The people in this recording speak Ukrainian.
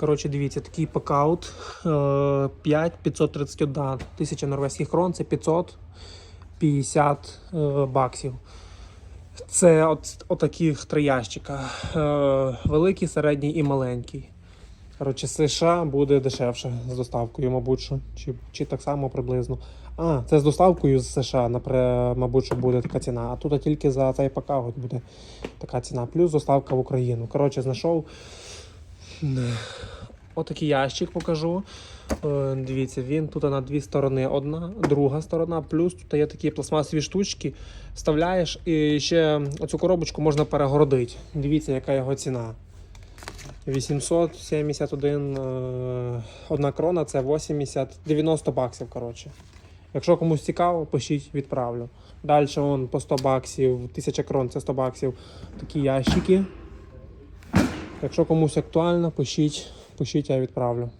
Коротше, дивіться, такий пакаут 5 531 тисяча норвезьких крон, це 550 е, баксів. Це от, отаких три ящика. Е, великий, середній і маленький. Коротше, США буде дешевше з доставкою, мабуть, що. Чи, чи так само приблизно. А, це з доставкою з США, напре- мабуть, що буде така ціна. А тут тільки за цей пакаут буде така ціна. Плюс доставка в Україну. Коротше, знайшов. Отакий ящик покажу. Е, Дивіться, він тут на дві сторони. Одна, друга сторона, плюс тут є такі пластмасові штучки. Вставляєш і ще оцю коробочку можна перегородити. Дивіться, яка його ціна. 871 е, одна крона це 80, 90 баксів. коротше. Якщо комусь цікаво, пишіть, відправлю. Далі вон по 100 баксів, 1000 крон це 100 баксів. Такі ящики. Якщо комусь актуально, пишіть, пишіть, я відправлю.